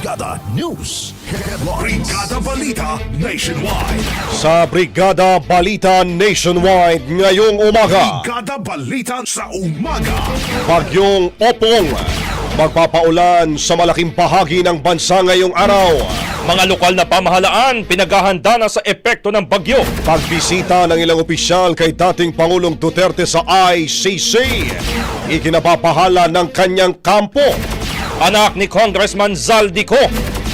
Brigada News. Headlines. Brigada Balita Nationwide. Sa Brigada Balita Nationwide ngayong umaga, Brigada Balita sa umaga. Bagyong Opong magpapaulan sa malaking bahagi ng bansa ngayong araw. Mga lokal na pamahalaan pinaghahanda na sa epekto ng bagyo. Pagbisita ng ilang opisyal kay dating Pangulong Duterte sa ICC, ikinapapahala ng kanyang kampo. Anak ni Congressman Zaldico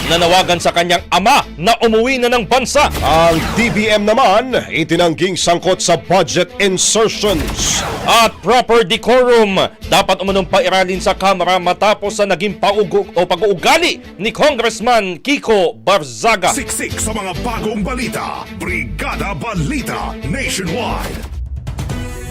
nanawagan sa kanyang ama na umuwi na ng bansa. Ang DBM naman itinangging sangkot sa budget insertions. At proper decorum dapat umunong pairalin sa Kamara matapos sa naging paugo o pag-uugali ni Congressman Kiko Barzaga. Siksik sa mga bagong balita. Brigada Balita Nationwide.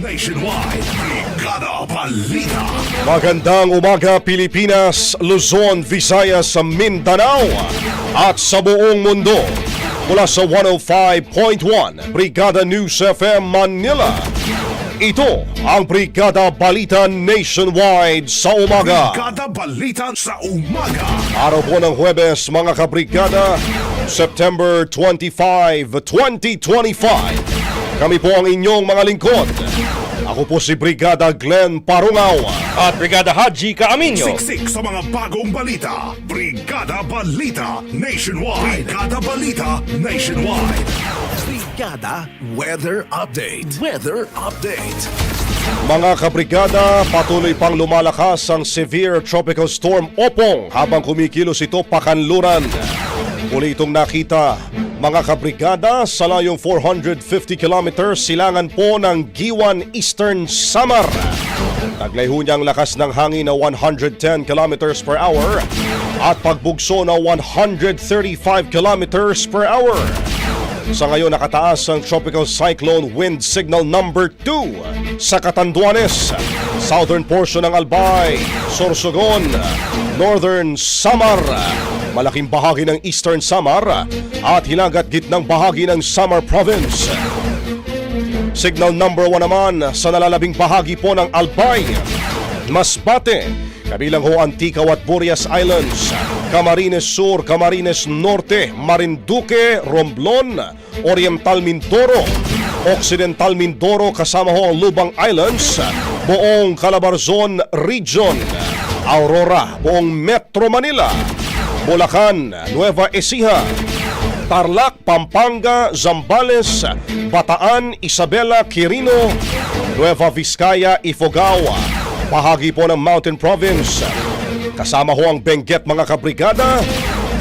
Nationwide, Brigada Balita. Magandang umaga Pilipinas, Luzon, Visayas, Mindanao at sa buong mundo. Mula sa 105.1 Brigada News FM Manila. Ito ang Brigada Balita Nationwide sa umaga. Brigada Balita sa umaga. Araw po ng Huwebes mga kabrigada, September 25, 2025. Kami po ang inyong mga lingkod. Ako po si Brigada Glenn Parungaw. At Brigada Haji Kaaminyo. Siksik sa mga bagong balita. Brigada Balita Nationwide. Brigada Balita Nationwide. Brigada Weather Update. Weather Update. Mga kabrigada, patuloy pang lumalakas ang severe tropical storm Opong habang kumikilos ito pakanluran. Muli itong nakita, mga kabrigada, sa layong 450 kilometers silangan po ng Giwan Eastern Samar. Taglay ho niyang lakas ng hangin na 110 kilometers per hour at pagbugso na 135 kilometers per hour. Sa ngayon nakataas ang Tropical Cyclone Wind Signal number 2 sa Catanduanes, southern portion ng Albay, Sorsogon, northern Samar, malaking bahagi ng eastern Samar at hilagat gitnang bahagi ng Samar Province. Signal number 1 naman sa nalalabing bahagi po ng Albay, Masbate, kabilang ho Antigua at Burias Islands, Camarines Sur, Camarines Norte, Marinduque, Romblon, Oriental Mindoro, Occidental Mindoro kasama ho ang Lubang Islands, buong Calabarzon Region, Aurora, buong Metro Manila, Bulacan, Nueva Ecija, Tarlac, Pampanga, Zambales, Bataan, Isabela, Quirino, Nueva Vizcaya, Ifugao, bahagi po ng Mountain Province. Kasama ho ang Benguet mga kabrigada,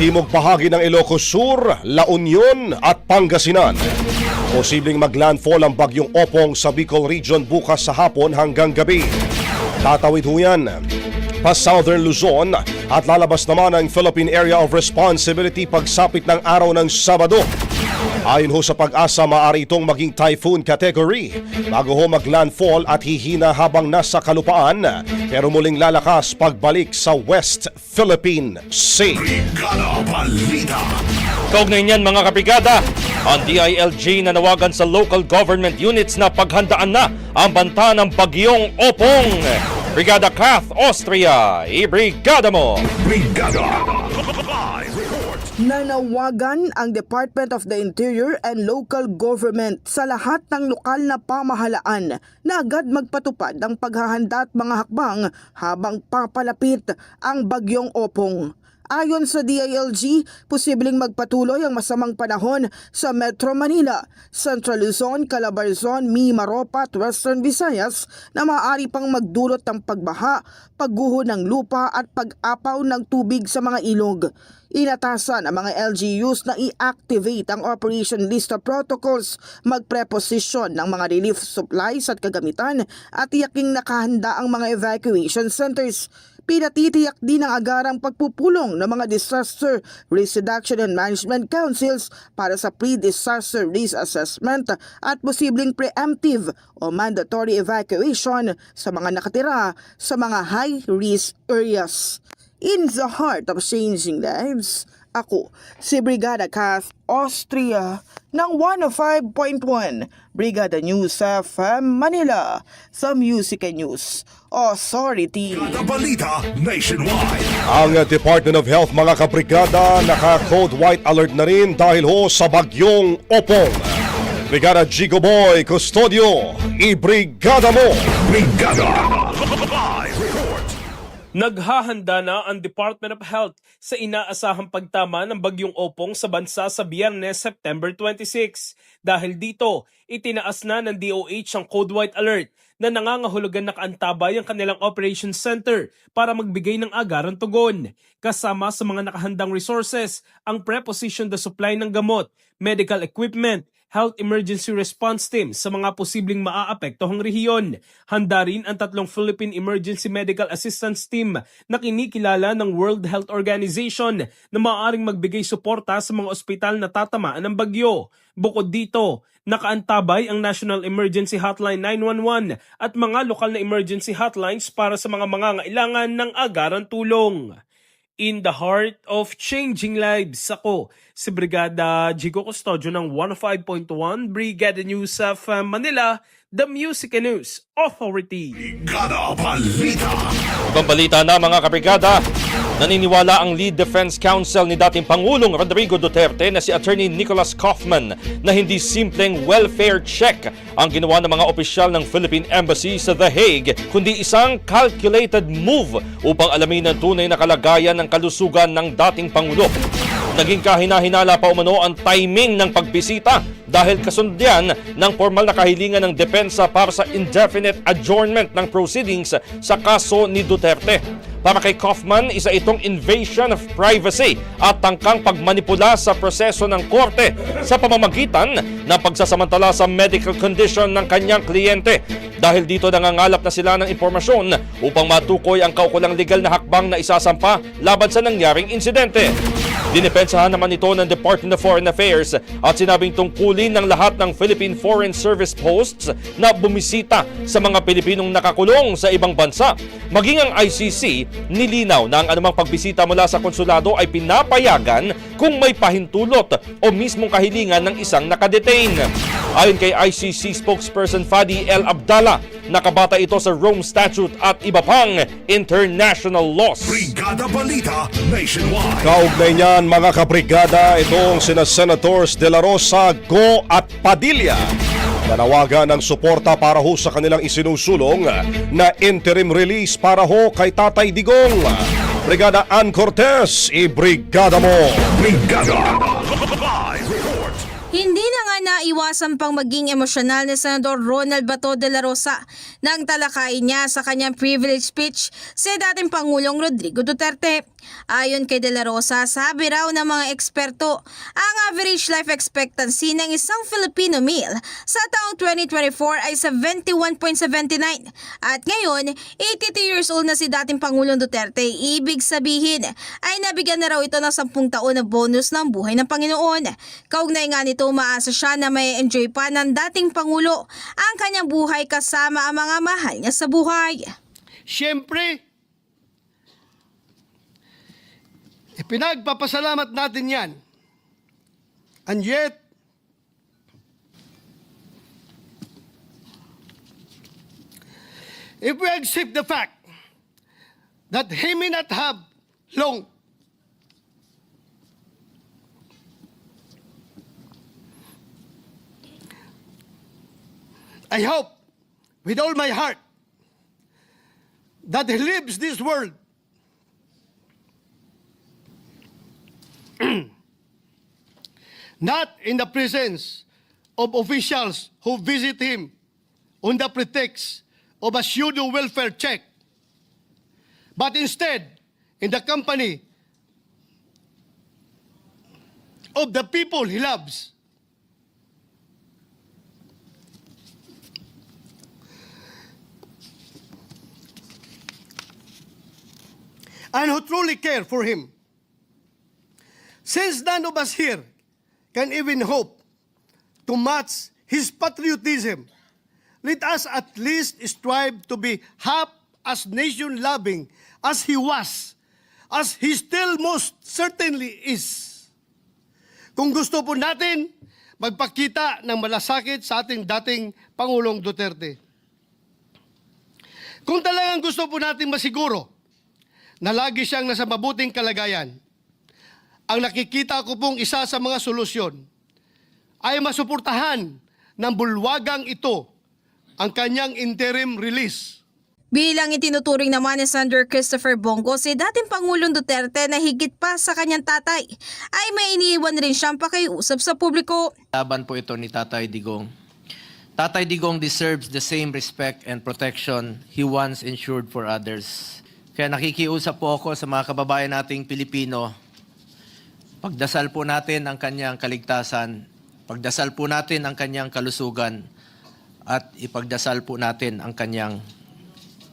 timog bahagi ng Ilocos Sur, La Union at Pangasinan. Posibleng maglandfall ang bagyong Opong sa Bicol Region bukas sa hapon hanggang gabi. Tatawid ho yan pa Southern Luzon at lalabas naman ang Philippine Area of Responsibility pagsapit ng araw ng Sabado. Ayon ho sa pag-asa, maaari itong maging typhoon category bago ho maglandfall at hihina habang nasa kalupaan pero muling lalakas pagbalik sa West Philippine Sea. Brigada. Kaugnay niyan mga kabrigada, ang DILG nanawagan sa local government units na paghandaan na ang banta ng bagyong Opong. Brigada Kath Austria, ibrigada mo! Brigada. Live report. Nanawagan ang Department of the Interior and Local Government sa lahat ng lokal na pamahalaan na agad magpatupad ng paghahanda at mga hakbang habang papalapit ang bagyong opong. Ayon sa DILG, posibleng magpatuloy ang masamang panahon sa Metro Manila, Central Luzon, Calabarzon, Mimaropa at Western Visayas na maaari pang magdulot ng pagbaha, pagguho ng lupa at pag-apaw ng tubig sa mga ilog. Inatasan ang mga LGUs na i-activate ang Operation Lista Protocols, magpreposisyon ng mga relief supplies at kagamitan at iyaking nakahanda ang mga evacuation centers. Pinatitiyak din ang agarang pagpupulong ng mga Disaster Risk Reduction and Management Councils para sa pre-disaster risk assessment at posibleng preemptive o mandatory evacuation sa mga nakatira sa mga high-risk areas. In the heart of changing lives, ako si Brigada Kath Austria ng 105.1 Brigada News FM Manila sa Music and News Authority. Brigada Balita Nationwide. Ang Department of Health mga kabrigada naka-code white alert na rin dahil ho sa bagyong Opong. Brigada Jigo Boy Custodio, ibrigada mo! Brigada. Naghahanda na ang Department of Health sa inaasahang pagtama ng bagyong opong sa bansa sa biyernes September 26. Dahil dito, itinaas na ng DOH ang Code White Alert na nangangahulugan na kaantabay ang kanilang Operations Center para magbigay ng agarang tugon. Kasama sa mga nakahandang resources ang preposition the supply ng gamot, medical equipment, Health Emergency Response Team sa mga posibleng maaapektohang rehiyon. Handa rin ang tatlong Philippine Emergency Medical Assistance Team na kinikilala ng World Health Organization na maaaring magbigay suporta sa mga ospital na tatamaan ng bagyo. Bukod dito, nakaantabay ang National Emergency Hotline 911 at mga lokal na emergency hotlines para sa mga mangangailangan ng agarang tulong in the heart of changing lives. Ako, si Brigada Jigo Custodio ng 105.1 Brigada News of Manila, the Music News Authority. Brigada Balita. Ibang balita na mga kabrigada, naniniwala ang lead defense counsel ni dating Pangulong Rodrigo Duterte na si Attorney Nicholas Kaufman na hindi simpleng welfare check ang ginawa ng mga opisyal ng Philippine Embassy sa The Hague, kundi isang calculated move upang alamin ang tunay na kalagayan ng kalusugan ng dating Pangulo. Naging kahina-hinala pa umano ang timing ng pagbisita dahil kasundian ng formal na kahilingan ng depensa para sa indefinite adjournment ng proceedings sa kaso ni Duterte. Para kay Kaufman, isa itong invasion of privacy at tangkang pagmanipula sa proseso ng korte sa pamamagitan ng pagsasamantala sa medical condition ng kanyang kliyente. Dahil dito nangangalap na sila ng impormasyon upang matukoy ang kaukulang legal na hakbang na isasampa laban sa nangyaring insidente. Dinipensahan naman ito ng Department of Foreign Affairs at sinabing tungkulin pasasabolin ng lahat ng Philippine Foreign Service posts na bumisita sa mga Pilipinong nakakulong sa ibang bansa. Maging ang ICC, nilinaw na ang anumang pagbisita mula sa konsulado ay pinapayagan kung may pahintulot o mismong kahilingan ng isang nakadetain. Ayon kay ICC spokesperson Fadi El Abdallah, nakabata ito sa Rome Statute at iba pang international laws. Brigada Balita Nationwide. Kaugnay niyan mga kabrigada, itong sina Senators De La Rosa, Go at Padilla. Nanawagan ng suporta para ho sa kanilang isinusulong na interim release para ho kay Tatay Digong. Brigada Ann Cortez, i-brigada mo! Brigada Live naiwasan pang maging emosyonal ni Senador Ronald Bato de la Rosa nang talakayin niya sa kanyang privilege speech sa dating Pangulong Rodrigo Duterte. Ayon kay de la Rosa, sabi raw ng mga eksperto, ang average life expectancy ng isang Filipino male sa taong 2024 ay 71.79 at ngayon 82 years old na si dating Pangulong Duterte. Ibig sabihin ay nabigyan na raw ito ng 10 taon na bonus ng buhay ng Panginoon. Kaugnay nga nito umaasa siya na may enjoy pa ng dating Pangulo ang kanyang buhay kasama ang mga mahal niya sa buhay. Siyempre, ipinagpapasalamat natin yan. And yet, if we accept the fact that he may not have long I hope with all my heart that he leaves this world not in the presence of officials who visit him on the pretext of a pseudo welfare check, but instead in the company of the people he loves. And who truly care for him. Since none of us here can even hope to match his patriotism, let us at least strive to be half as nation loving as he was, as he still most certainly is. Kung gusto po natin magpakita ng malasakit sa ating dating Pangulong Duterte. Kung talagang gusto po natin masiguro na lagi siyang nasa mabuting kalagayan. Ang nakikita ko pong isa sa mga solusyon ay masuportahan ng bulwagang ito ang kanyang interim release. Bilang itinuturing naman ni Senator Christopher Bongo si dating Pangulong Duterte na higit pa sa kanyang tatay ay may iniiwan rin siyang pakiusap sa publiko. Laban po ito ni Tatay Digong. Tatay Digong deserves the same respect and protection he once ensured for others. Kaya nakikiusap po ako sa mga kababayan nating Pilipino. Pagdasal po natin ang kanyang kaligtasan, pagdasal po natin ang kanyang kalusugan, at ipagdasal po natin ang kanyang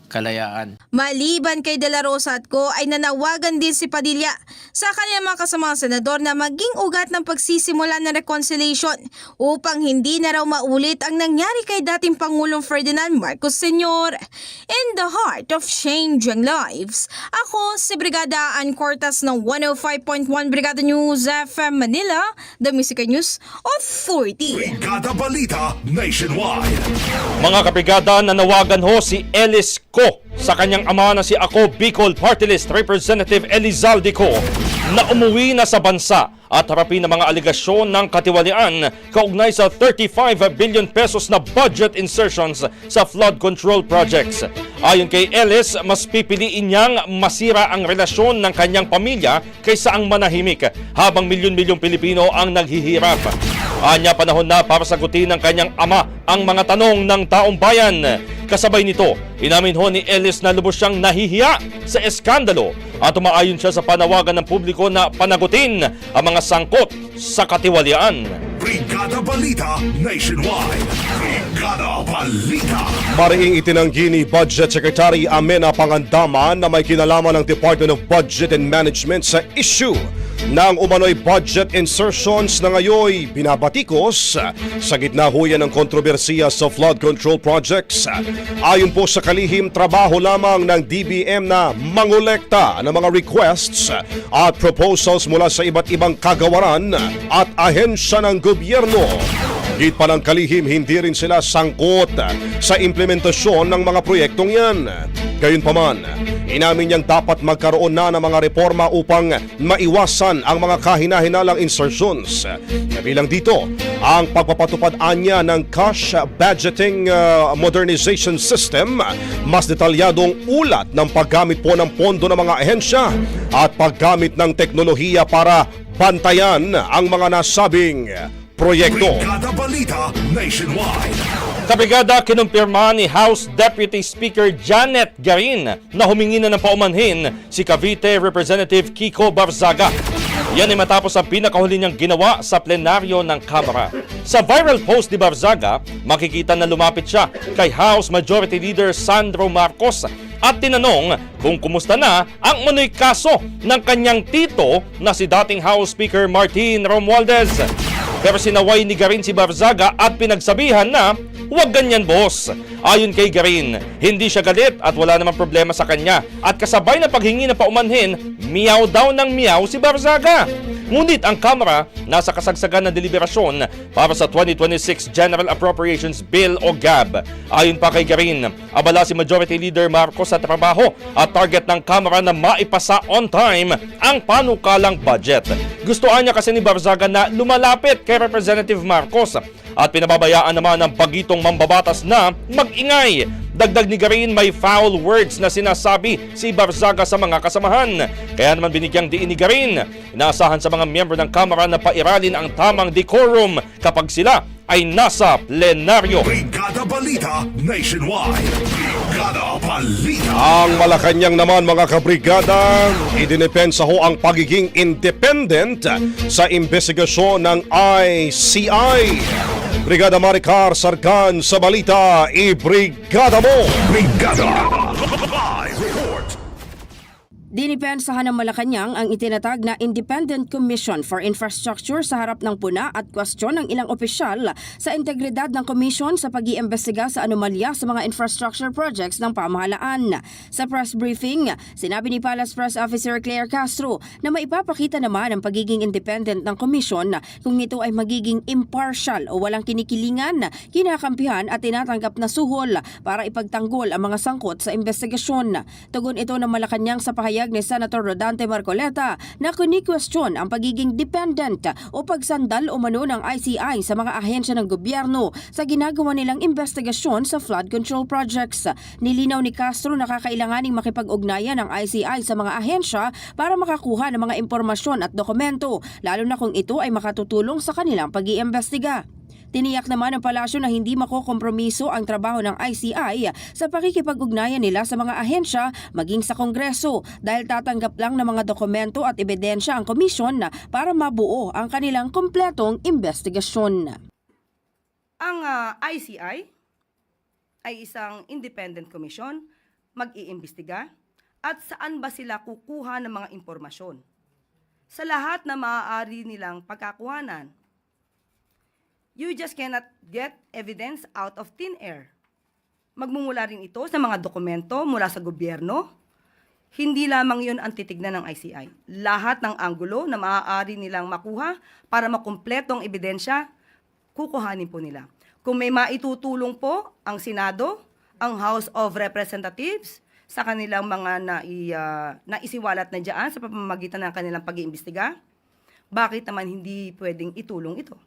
kalayaan. Maliban kay De La Rosa at ko ay nanawagan din si Padilla sa kanyang mga kasamang senador na maging ugat ng pagsisimula ng reconciliation upang hindi na raw maulit ang nangyari kay dating Pangulong Ferdinand Marcos Sr. In the heart of changing lives, ako si Brigada Ann Cortas ng 105.1 Brigada News FM Manila, The Music News Authority. Brigada Balita Nationwide. Mga kabrigada, nanawagan ho si Ellis Co sa kanyang ama na si Ako Bicol Party List Representative Elizalde Co na umuwi na sa bansa at harapin ang mga aligasyon ng katiwalian kaugnay sa 35 billion pesos na budget insertions sa flood control projects. Ayon kay Ellis, mas pipiliin niyang masira ang relasyon ng kanyang pamilya kaysa ang manahimik habang milyon-milyong Pilipino ang naghihirap. Anya panahon na para sagutin ng kanyang ama ang mga tanong ng taong bayan. Kasabay nito, inamin ho ni Ellis na lubos siyang nahihiya sa eskandalo at umaayon siya sa panawagan ng publiko na panagutin ang mga sangkot sa katiwalian. Brigada Balita Nationwide. Brigada Balita. Mariing itinanggi ni Budget Secretary Amena Pangandaman na may kinalaman ng Department of Budget and Management sa issue ng umano'y budget insertions na ngayoy binabatikos sa gitna ho yan ng kontrobersiya sa flood control projects. Ayon po sa kalihim, trabaho lamang ng DBM na mangolekta ng mga requests at proposals mula sa iba't ibang kagawaran at ahensya ng gobyerno. Higit pa ng kalihim, hindi rin sila sangkot sa implementasyon ng mga proyektong yan. Gayunpaman, inamin niyang dapat magkaroon na ng mga reforma upang maiwasan ang mga kahinahinalang insertions. Kabilang dito, ang pagpapatupad anya ng cash budgeting uh, modernization system, mas detalyadong ulat ng paggamit po ng pondo ng mga ahensya at paggamit ng teknolohiya para bantayan ang mga nasabing proyekto. Brigada Balita Nationwide. Kabrigada kinumpirma ni House Deputy Speaker Janet Garin na humingi na ng paumanhin si Cavite Representative Kiko Barzaga. Yan ay matapos ang pinakahuli niyang ginawa sa plenaryo ng Kamara. Sa viral post ni Barzaga, makikita na lumapit siya kay House Majority Leader Sandro Marcos at tinanong kung kumusta na ang manoy kaso ng kanyang tito na si dating House Speaker Martin Romualdez. Pero sinaway ni Garin si Barzaga at pinagsabihan na huwag ganyan boss. Ayon kay Garin, hindi siya galit at wala namang problema sa kanya at kasabay na paghingi na paumanhin, miyaw daw ng miyaw si Barzaga. Ngunit ang Kamara nasa kasagsagan ng deliberasyon para sa 2026 General Appropriations Bill o GAB. Ayon pa kay Garin, abala si Majority Leader Marcos sa trabaho at target ng Kamara na maipasa on time ang panukalang budget. Gustuan niya kasi ni Barzaga na lumalapit kay Representative Marcos at pinababayaan naman ng bagitong mambabatas na mag-ingay. Dagdag ni Garin may foul words na sinasabi si Barzaga sa mga kasamahan. Kaya naman binigyang diin ni Garin. Inaasahan sa mga miyembro ng Kamara na pairalin ang tamang decorum kapag sila ay nasa plenaryo. Brigada Balita Nationwide. Brigada Balita. Ang Malacanang naman mga kabrigada, idinepensa ho ang pagiging independent sa investigasyon ng ICI. Brigada Maricar Sargan sa balita, i-brigada mo! Brigada. Dinipensahan ng Malacanang ang itinatag na Independent Commission for Infrastructure sa harap ng puna at kwestiyon ng ilang opisyal sa integridad ng komisyon sa pag-iimbestiga sa anomalya sa mga infrastructure projects ng pamahalaan. Sa press briefing, sinabi ni Palace Press Officer Claire Castro na maipapakita naman ang pagiging independent ng komisyon kung ito ay magiging impartial o walang kinikilingan, kinakampihan at tinatanggap na suhol para ipagtanggol ang mga sangkot sa investigasyon. Tugon ito ng Malacanang sa pahayag ni Senator Rodante Marcoleta na kuni-question ang pagiging dependent o pagsandal o mano ng ICI sa mga ahensya ng gobyerno sa ginagawa nilang investigasyon sa flood control projects. Nilinaw ni Castro na kakailanganing makipag-ugnayan ng ICI sa mga ahensya para makakuha ng mga impormasyon at dokumento, lalo na kung ito ay makatutulong sa kanilang pag-iimbestiga. Tiniyak naman ng palasyo na hindi makokompromiso ang trabaho ng ICI sa pakikipag-ugnayan nila sa mga ahensya maging sa Kongreso dahil tatanggap lang ng mga dokumento at ebidensya ang komisyon para mabuo ang kanilang kompletong investigasyon. Ang ah, ICI ay isang independent commission, mag-iimbestiga, at saan ba sila kukuha ng mga impormasyon? Sa lahat na maaari nilang pagkakuhanan. You just cannot get evidence out of thin air. Magmumula rin ito sa mga dokumento mula sa gobyerno. Hindi lamang yun ang titignan ng ICI. Lahat ng anggulo na maaari nilang makuha para makumpletong ebidensya, kukuhanin po nila. Kung may maitutulong po ang Senado, ang House of Representatives, sa kanilang mga nai, ah, naisiwalat na dyan sa pamamagitan ng kanilang pag-iimbestiga, bakit naman hindi pwedeng itulong ito?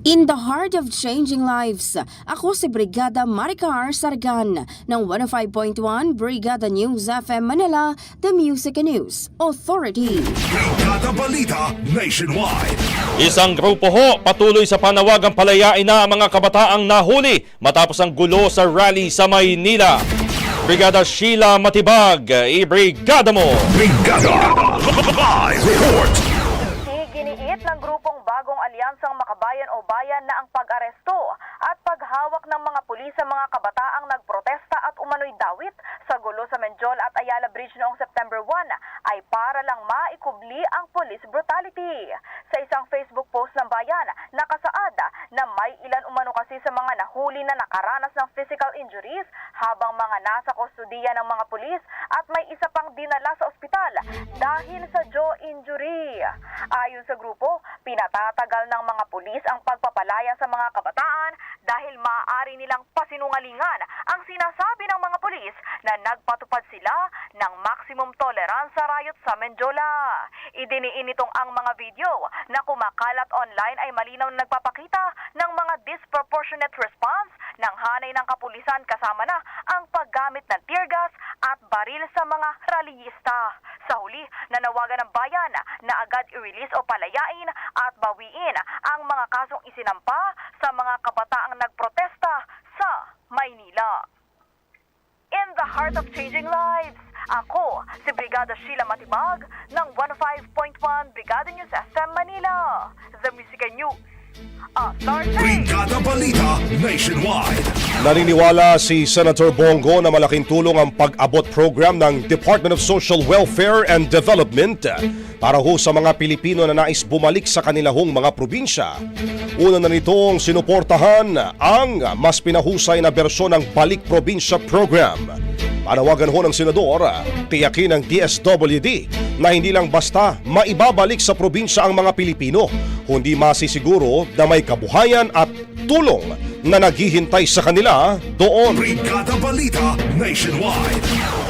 In the heart of changing lives, ako si Brigada Maricar Sargan ng 105.1 Brigada News FM Manila, The Music and News Authority. Brigada Balita Nationwide. Isang grupo ho patuloy sa panawagang palayain na ang mga kabataang nahuli matapos ang gulo sa rally sa Maynila. Brigada Sheila Matibag, i-brigada mo! Brigada. Live report. Iginiit ng grupong Bagong Alyansang Makabayan o Bayan na ang pag-aresto at paghawak ng mga pulis sa mga kabataang nagprotesta at umano'y dawit sa gulo sa Menjol at Ayala Bridge noong September 1 ay para lang maikubli ang police brutality. Sa isang Facebook post ng bayan, nakasaad na may ilan umano kasi sa mga nahuli na nakaranas ng physical injuries habang mga nasa kustudiya ng mga pulis at may isa pang dinala sa ospital dahil sa jaw injury. Ayon sa grupo, pinatatagal ng mga pulis ang pagpapalaya sa mga kabataan dahil maaari nilang pasinungalingan ang sinasabi ng mga pulis na nagpatupad sila ng maximum tolerance sa riot sa Menjola. Idiniin nitong ang mga video na kumakalat online ay malinaw na nagpapakita ng mga disproportionate response ng hanay ng kapulisan kasama na ang paggamit ng tear gas at baril sa mga rallyista. Sa huli, nanawagan ng bayan na agad i-release o palayain at bawiin ang mga kasong isinampa sa mga kabataang nagprotesta sa Maynila. In the heart of changing lives, ako si Brigada Sheila Matibag ng 105.1 Brigada News FM Manila. The Music News. Brigada Balita Nationwide. Naniniwala si Senator Bongo na malaking tulong ang pag-abot program ng Department of Social Welfare and Development para ho sa mga Pilipino na nais bumalik sa kanilahong mga probinsya. Una na nitong sinuportahan ang mas pinahusay na bersyon ng Balik Probinsya Program. Panawagan ho ng Senador, tiyakin ng DSWD na hindi lang basta maibabalik sa probinsya ang mga Pilipino, kundi masisiguro na may kabuhayan at tulong na naghihintay sa kanila doon. Brigada Balita Nationwide.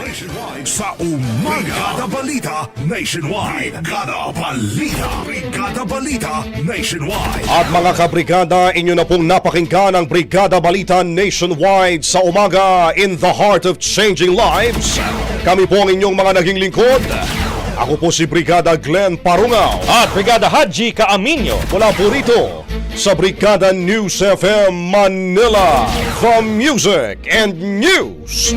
Nationwide sa umaga. Brigada Balita Nationwide. Brigada Balita. Brigada Balita Nationwide. At mga kabrigada, inyo na pong napakinggan ang Brigada Balita Nationwide sa umaga in the heart of changing lives. Kami po ang inyong mga naging lingkod. Ako po si Brigada Glenn Parungaw. At Brigada Haji Kaaminyo. Mula po rito sa Brigada News FM Manila. The Music and News